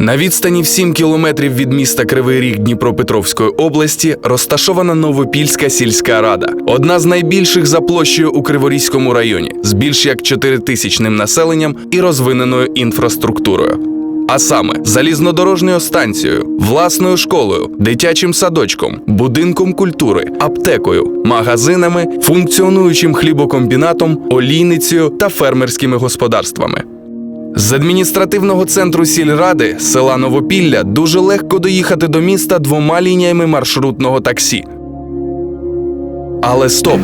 На відстані в 7 кілометрів від міста Кривий Ріг Дніпропетровської області розташована Новопільська сільська рада, одна з найбільших за площею у Криворізькому районі, з більш як 4-тисячним населенням і розвиненою інфраструктурою. А саме залізнодорожньою станцією, власною школою, дитячим садочком, будинком культури, аптекою, магазинами, функціонуючим хлібокомбінатом, олійницею та фермерськими господарствами. З адміністративного центру сільради села Новопілля дуже легко доїхати до міста двома лініями маршрутного таксі. Але стоп!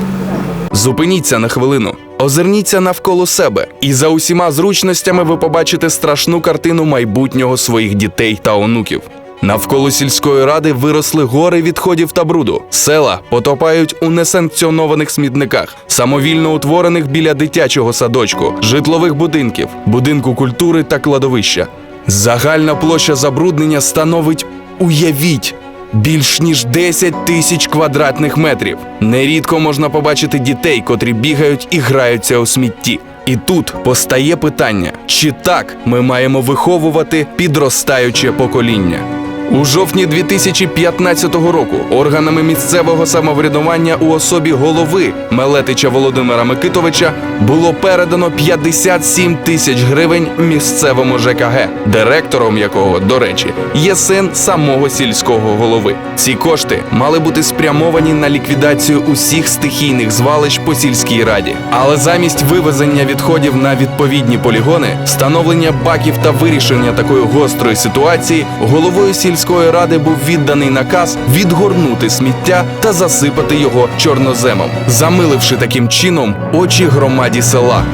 Зупиніться на хвилину, озирніться навколо себе, і за усіма зручностями ви побачите страшну картину майбутнього своїх дітей та онуків. Навколо сільської ради виросли гори відходів та бруду. Села потопають у несанкціонованих смітниках, самовільно утворених біля дитячого садочку, житлових будинків, будинку культури та кладовища. Загальна площа забруднення становить уявіть. Більш ніж 10 тисяч квадратних метрів. Нерідко можна побачити дітей, котрі бігають і граються у смітті. І тут постає питання: чи так ми маємо виховувати підростаюче покоління? У жовтні 2015 року органами місцевого самоврядування у особі голови Мелетича Володимира Микитовича було передано 57 тисяч гривень місцевому ЖКГ, директором якого, до речі, є син самого сільського голови. Ці кошти мали бути спрямовані на ліквідацію усіх стихійних звалищ по сільській раді. Але замість вивезення відходів на відповідні полігони, встановлення баків та вирішення такої гострої ситуації, головою сільської ради був відданий наказ відгорнути сміття та засипати його чорноземом, замиливши таким чином очі громаді села.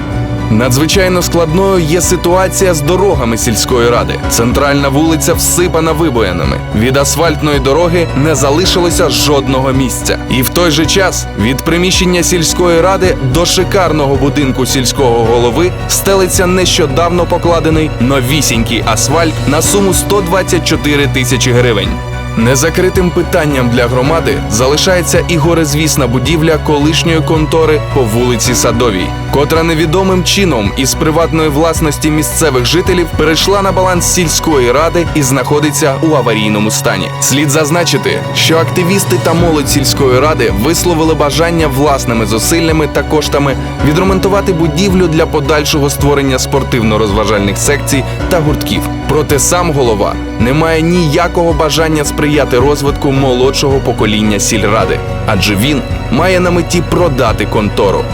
Надзвичайно складною є ситуація з дорогами сільської ради. Центральна вулиця всипана вибоїнами. Від асфальтної дороги не залишилося жодного місця. І в той же час від приміщення сільської ради до шикарного будинку сільського голови стелиться нещодавно покладений новісінький асфальт на суму 124 тисячі гривень. Незакритим питанням для громади залишається і горизвісна будівля колишньої контори по вулиці Садовій, котра невідомим чином із приватної власності місцевих жителів перейшла на баланс сільської ради і знаходиться у аварійному стані. Слід зазначити, що активісти та молодь сільської ради висловили бажання власними зусиллями та коштами відремонтувати будівлю для подальшого створення спортивно-розважальних секцій та гуртків. Проте сам голова не має ніякого бажання сприяти розвитку молодшого покоління сільради, адже він має на меті продати контору.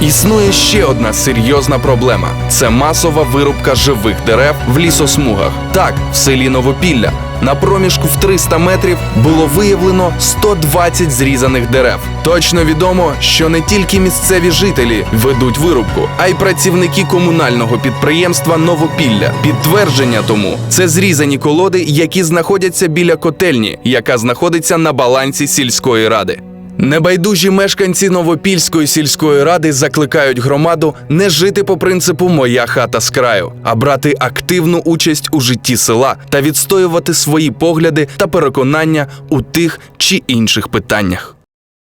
Існує ще одна серйозна проблема: це масова вирубка живих дерев в лісосмугах. Так, в селі Новопілля на проміжку в 300 метрів було виявлено 120 зрізаних дерев. Точно відомо, що не тільки місцеві жителі ведуть вирубку, а й працівники комунального підприємства Новопілля. Підтвердження тому це зрізані колоди, які знаходяться біля котельні, яка знаходиться на балансі сільської ради. Небайдужі мешканці Новопільської сільської ради закликають громаду не жити по принципу Моя хата з краю, а брати активну участь у житті села та відстоювати свої погляди та переконання у тих чи інших питаннях.